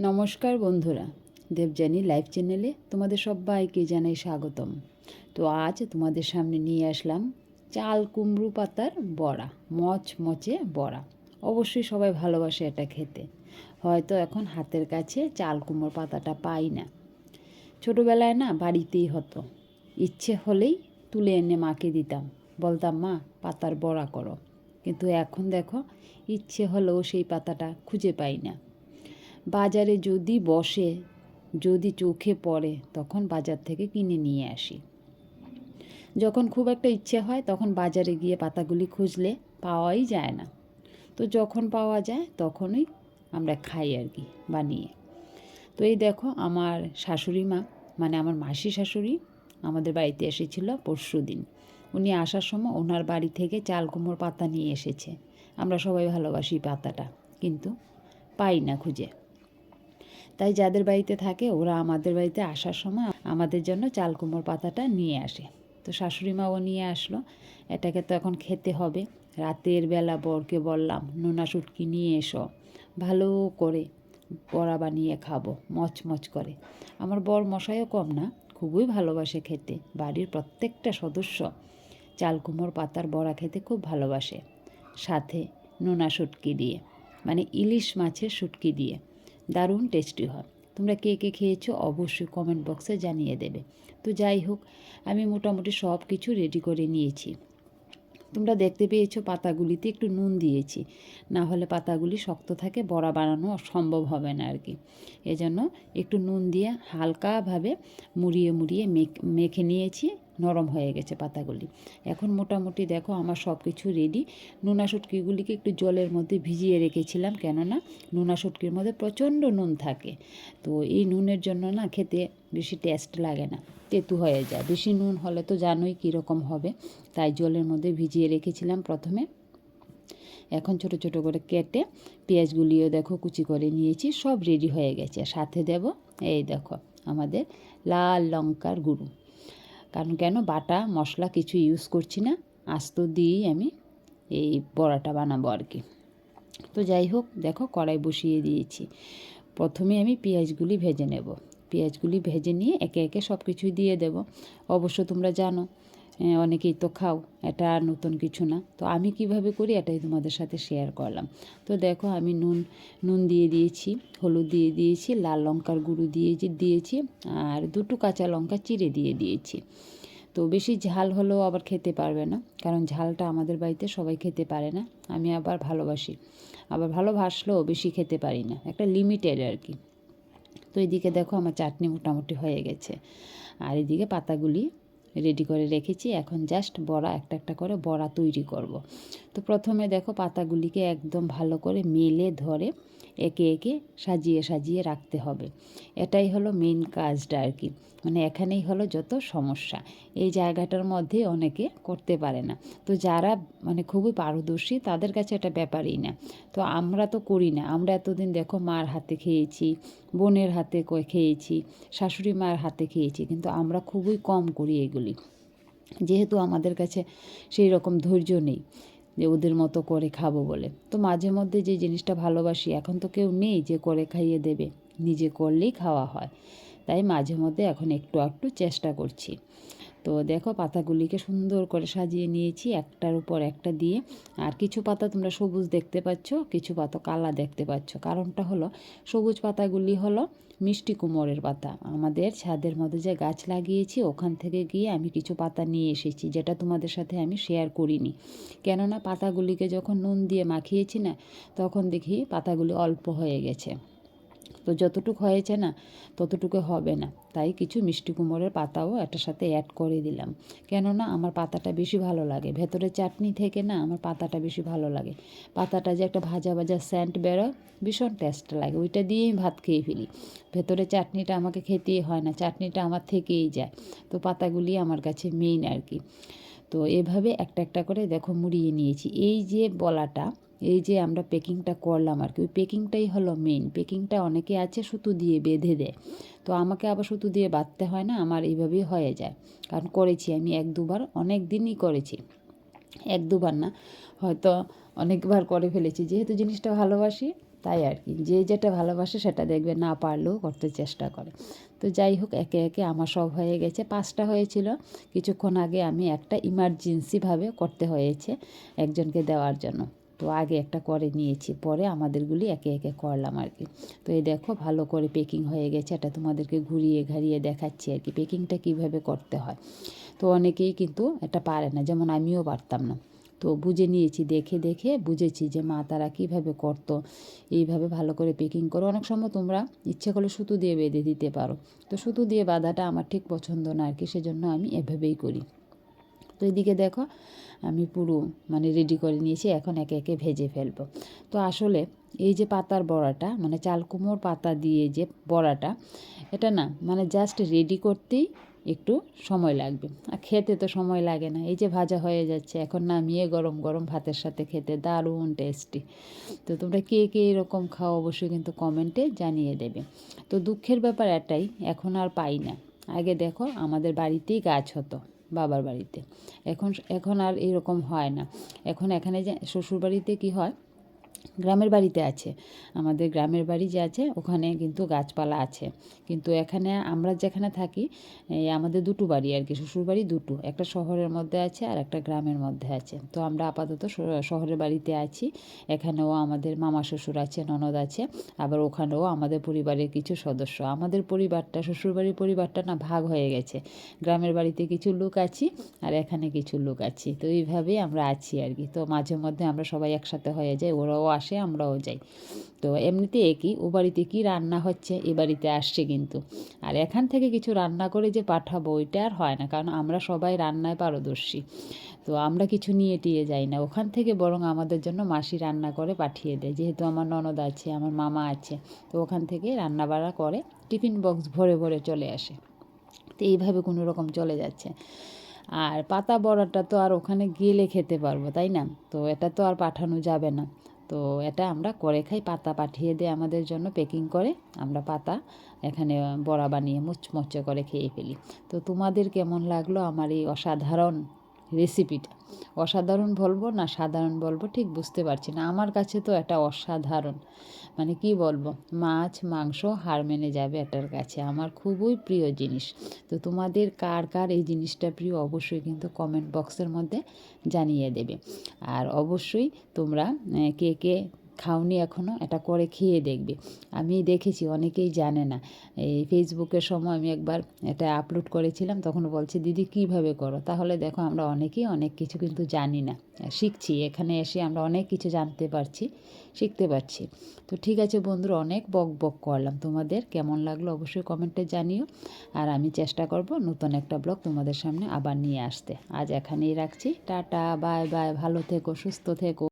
নমস্কার বন্ধুরা, দেবযানী লাইভ চ্যানেলে তোমাদের সবাইকে জানাই স্বাগতম। তো আজ তোমাদের সামনে নিয়ে আসলাম চাল কুমড়ো পাতার বড়া মচ মচে বড়া। অবশ্যই সবাই ভালোবাসে এটা খেতে। হয়তো এখন হাতের কাছে চাল কুমড়ো পাতাটা পাই না। ছোটোবেলায় না বাড়িতেই হতো। ইচ্ছে হলেই তুলে এনে মাকে দিতাম। বলতাম, মা, পাতার বড়া করো। কিন্তু এখন দেখো, ইচ্ছে হলেও সেই পাতাটা খুঁজে পাই না। বাজারে যদি বসে, যদি চোখে পড়ে, তখন বাজার থেকে কিনে নিয়ে আসি। যখন খুব একটা ইচ্ছে হয়, তখন বাজারে গিয়ে পাতাগুলি খুঁজলে পাওয়াই যায় না। তো যখন পাওয়া যায়, তখনই আমরা খাই আর কি, বানিয়ে। তো এই দেখো, আমার শাশুড়ি মা মানে আমার মাসি শাশুড়ি আমাদের বাড়িতে এসেছিল পরশু দিন। উনি আসার সময় ওনার বাড়ি থেকে চাল কুমড়োর পাতা নিয়ে এসেছে। আমরা সবাই ভালোবাসি পাতাটা, কিন্তু পাই না খুঁজে। তাই যাদের বাড়িতে থাকে, ওরা আমাদের বাড়িতে আসার সময় আমাদের জন্য চাল কুমড়োর পাতাটা নিয়ে আসে। তো শাশুড়ি মাও নিয়ে আসলো। এটাকে তো এখন খেতে হবে। রাতের বেলা বরকে বললাম, নোনা শুটকি নিয়ে এসো। ভালো করে বড়া বানিয়ে খাব, মচমচ করে। আমার বর মশাইও কম না, খুবই ভালোবাসে খেতে। বাড়ির প্রত্যেকটা সদস্য চাল কুমড়োর পাতার বড়া খেতে খুব ভালোবাসে। সাথে নোনা শুটকি দিয়ে মানে ইলিশ মাছের শুটকি দিয়ে। দারুণ টেস্টি হয়। তোমরা কে কে খেয়েছো অবশ্যই কমেন্ট বক্সে জানিয়ে দেবে। তো যাই হোক, আমি মোটামুটি সব কিছু রেডি করে নিয়েছি। তোমরা দেখতে পেয়েছ পাতাগুলিতে একটু নুন দিয়েছি। না হলে পাতাগুলি শক্ত থাকে, বড়া বানানো সম্ভব হবে না আর কি। এজন্য একটু নুন দিয়ে হালকাভাবে মুড়িয়ে মুড়িয়ে মেখে নিয়েছি। নরম হয়ে গেছে পাতাগুলি। এখন মোটামুটি দেখো আমার সব কিছু রেডি নোনা শুটকিগুলিকে একটু জলের মধ্যে ভিজিয়ে রেখেছিলাম, কেননা নোনা শুটকির মধ্যে প্রচণ্ড নুন থাকে। তো এই নুনের জন্য না খেতে বেশি টেস্ট লাগে না, তেতু হয়ে যায়। বেশি নুন হলে তো জানোই কীরকম হবে। তাই জলের মধ্যে ভিজিয়ে রেখেছিলাম প্রথমে। এখন ছোট ছোট করে কেটে পেঁয়াজগুলিও দেখো কুচি করে নিয়েছি, সব রেডি হয়ে গেছে। সাথে দেব, এই দেখো আমাদের লাল লঙ্কার গুঁড়ো। কারণ কেন বাটা, মশলা কিছু ইউজ করছি না, আস্ত দিয়েই আমি এই বড়াটা বানাবো আর কি। তো যাই হোক, দেখো কড়াই বসিয়ে দিয়েছি। প্রথমে আমি পেঁয়াজগুলি ভেজে নেব। পেঁয়াজগুলি ভেজে নিয়ে একে একে সব কিছুই দিয়ে দেব। অবশ্য তোমরা জানো অনেকেই তো খাও, এটা নতুন কিছু না। তো আমি কীভাবে করি? এটাই তোমাদের সাথে শেয়ার করলাম। তো দেখো, আমি নুন নুন দিয়ে দিয়েছি, হলুদ দিয়ে দিয়েছি, লাল লঙ্কার গুঁড়ো দিয়ে দিয়েছি, আর দুটো কাঁচা লঙ্কা চিড়ে দিয়ে দিয়েছি। তো বেশি ঝাল হলেও আবার খেতে পারবে না, কারণ ঝালটা আমাদের বাড়িতে সবাই খেতে পারে না, আমি আবার ভালোবাসি। আবার ভালোবাসলেও বেশি খেতে পারি না, একটা লিমিটেড আর কি। তো এদিকে দেখো, আমার চাটনি মোটামুটি হয়ে গেছে। আর এদিকে পাতাগুলি রেডি করে রেখেছি। এখন জাস্ট বড়া একটা একটা করে বড়া তৈরি করব। তো প্রথমে দেখো পাতাগুলিকে একদম ভালো করে মেলে ধরে একে একে সাজিয়ে সাজিয়ে রাখতে হবে। এটাই হলো মেন কাজটা আর কি। মানে এখানেই হলো যত সমস্যা। এই জায়গাটার মধ্যে অনেকে করতে পারে না। তো যারা মানে খুবই পারদর্শী তাদের কাছে এটা ব্যাপারই না। তো আমরা তো করি না। আমরা এতদিন দেখো মার হাতে খেয়েছি, বোনের হাতে খেয়েছি, শাশুড়ি মার হাতে খেয়েছি। কিন্তু আমরা খুবই কম করি এগুলি। যেহেতু আমাদের কাছে সেই রকম ধৈর্য নেই যে ওদের মতো করে খাব বলে। তো মাঝে মধ্যে যে জিনিসটা ভালোবাসি, এখন তো কেউ নেই যে করে খাইয়ে দেবে। নিজে করলেই খাওয়া হয়। তাই মাঝে মধ্যে এখন একটু একটু চেষ্টা করছি। তো দেখো পাতাগুলিকে সুন্দর করে সাজিয়ে নিয়েছি একটার উপর একটা দিয়ে। আর কিছু পাতা তোমরা সবুজ দেখতে পাচ্ছ, কিছু পাতা কালা দেখতে পাচ্ছ। কারণটা হলো সবুজ পাতাগুলি হলো মিষ্টি কুমোরের পাতা। আমাদের ছাদের মধ্যে যে গাছ লাগিয়েছি ওখান থেকে গিয়ে আমি কিছু পাতা নিয়ে এসেছি যেটা তোমাদের সাথে আমি শেয়ার করিনি। কেননা পাতাগুলিকে যখন নুন দিয়ে মাখিয়েছি না, তখন দেখি পাতাগুলি অল্প হয়ে গেছে। তো যতটুকু হয়েছে না, ততটুকু হবে না। তাই কিছু মিষ্টি কুমড়োর পাতাও এটার সাথে অ্যাড করে দিলাম। কেননা আমার পাতাটা বেশি ভালো লাগে। ভেতরে চাটনি থেকে না আমার পাতাটা বেশি ভালো লাগে। পাতাটা যে একটা ভাজা ভাজা স্যান্ট বেরোয়, ভীষণ টেস্ট লাগে। ওইটা দিয়েই ভাত খেয়ে ফেলি। ভেতরে চাটনিটা আমাকে খেতেই হয় না। চাটনিটা আমার থেকেই যায়। তো পাতাগুলি আমার কাছে মেইন আর কি। তো এভাবে একটা একটা করে দেখো মুড়িয়ে নিয়েছি। এই যে বলাটা এই যে আমরা পেকিংটা করলাম আর কি, ওই পেকিংটাই হলো মেন পেকিংটা অনেকে আছে সুতো দিয়ে বেঁধে দেয়। তো আমাকে আবার সুতো দিয়ে বাঁধতে হয় না, আমার এইভাবেই হয়ে যায়। কারণ করেছি আমি এক দুবার, অনেক দিনই করেছি। এক দুবার না, হয়তো অনেকবার করে ফেলেছি। যেহেতু জিনিসটা ভালোবাসি, তাই আর কি। যে যেটা ভালোবাসে সেটা দেখবে, না পারলেও করতে চেষ্টা করে। তো যাই হোক, একে একে আমার সব হয়ে গেছে। পাঁচটা হয়েছিল। কিছুক্ষণ আগে আমি একটা ইমার্জেন্সিভাবে করতে হয়েছে একজনকে দেওয়ার জন্য। তো আগে একটা করে নিয়েছি, পরে আমাদেরগুলি একে একে করলাম আর কি। তো এই দেখো ভালো করে পেকিং হয়ে গেছে, এটা তোমাদেরকে ঘুরিয়ে ঘারিয়ে দেখাচ্ছি আর কি পেকিংটা কীভাবে করতে হয়। তো অনেকেই কিন্তু এটা পারে না, যেমন আমিও পারতাম না। তো বুঝে নিয়েছি, দেখে দেখে বুঝেছি যে মা তারা কীভাবে করতো, এইভাবে ভালো করে পেকিং করো। অনেক সময় তোমরা ইচ্ছে করলে সুতো দিয়ে বেঁধে দিতে পারো। তো সুতো দিয়ে বাঁধাটা আমার ঠিক পছন্দ না আর কি, সেজন্য আমি এভাবেই করি। তো এদিকে দেখো আমি পুরো মানে রেডি করে নিয়েছি, এখন একে একে ভেজে ফেলব। তো আসলে এই যে পাতার বড়াটা মানে চাল কুমড়োর পাতা দিয়ে যে বড়াটা, এটা না মানে জাস্ট রেডি করতেই একটু সময় লাগবে। আর খেতে তো সময় লাগে না, এই যে ভাজা হয়ে যাচ্ছে, এখন নামিয়ে গরম গরম ভাতের সাথে খেতে দারুণ টেস্টি তো তোমরা কে কে এরকম খাও অবশ্যই কিন্তু কমেন্টে জানিয়ে দেবে। তো দুঃখের ব্যাপার এটাই, এখন আর পাই না। আগে দেখো, আমাদের বাড়িতেই গাছ হতো। বাবার বাড়িতে। এখন এখন আর এরকম হয় না। এখন এখানে যে শ্বশুরবাড়িতে কী হয়? গ্রামের বাড়িতে আছে। আমাদের গ্রামের বাড়ি যে আছে, ওখানে কিন্তু গাছপালা আছে। কিন্তু এখানে আমরা যেখানে থাকি আমাদের দুটো বাড়ি আর কি শ্বশুরবাড়ি দুটো। একটা শহরের মধ্যে আছে আর একটা গ্রামের মধ্যে আছে। তো আমরা আপাতত শহরের বাড়িতে আছি। এখানেও আমাদের মামা শ্বশুর আছে, ননদ আছে। আবার ওখানেও আমাদের পরিবারের কিছু সদস্য। আমাদের পরিবারটা শ্বশুরবাড়ির পরিবারটা না ভাগ হয়ে গেছে। গ্রামের বাড়িতে কিছু লোক আছি আর এখানে কিছু লোক আছি। তো এইভাবেই আমরা আছি আর কি। তো মাঝে মধ্যে আমরা সবাই একসাথে হয়ে যাই, ওরাও আসে, আমরাও যাই। তো এমনিতে একই, ও বাড়িতে কী রান্না হচ্ছে, এ বাড়িতে আসছে কিন্তু। আর এখান থেকে কিছু রান্না করে যে পাঠাবো, ওইটা আর হয় না, কারণ আমরা সবাই রান্নায় পারদর্শী। তো আমরা কিছু নিয়ে টিয়ে যাই না, ওখান থেকে বরং আমাদের জন্য মাসি রান্না করে পাঠিয়ে দেয়। যেহেতু আমার ননদ আছে, আমার মামা আছে, তো ওখান থেকে রান্না বাড়া করে টিফিন বক্স ভরে ভরে চলে আসে। তো এইভাবে কোনো রকম চলে যাচ্ছে। আর পাতা বড়াটা তো আর ওখানে গেলে খেতে পারব, তাই না? তো এটা তো আর পাঠানো যাবে না। তো এটা আমরা করে খাই, পাতা পাঠিয়ে দেয় আমাদের জন্য প্যাকিং করে। আমরা পাতা এখানে বড়া বানিয়ে মুচমচে করে খেয়ে ফেলি। তো তোমাদের কেমন লাগল আমার এই অসাধারণ রেসিপিটা অসাধারণ বলব না সাধারণ বলব ঠিক বুঝতে পারছি না। আমার কাছে তো এটা অসাধারণ। মানে কি বলব? মাছ, মাংস হার মেনে যাবে এটার কাছে। আমার খুবই প্রিয় জিনিস। তো তোমাদের কার কার এই জিনিসটা প্রিয় অবশ্যই কিন্তু কমেন্ট বক্সের মধ্যে জানিয়ে দেবে। আর অবশ্যই তোমরা কে কে খাওনি এখনও এটা করে খেয়ে দেখবে। আমি দেখেছি, অনেকেই জানে না। এই ফেসবুকের সময় আমি একবার এটা আপলোড করেছিলাম, তখন বলছে, দিদি, কীভাবে করো? তাহলে দেখো, আমরা অনেকেই অনেক কিছু কিন্তু জানি না। শিখছি, এখানে এসে আমরা অনেক কিছু জানতে পারছি, শিখতে পারছি। তো ঠিক আছে বন্ধুরা, অনেক বক বক করলাম তোমাদের। কেমন লাগল অবশ্যই কমেন্টে জানিও। আর আমি চেষ্টা করব নতুন একটা ব্লগ তোমাদের সামনে আবার নিয়ে আসতে। আজ এখানেই রাখছি। টাটা, বাই বাই, ভালো থেকো, সুস্থ থেকো।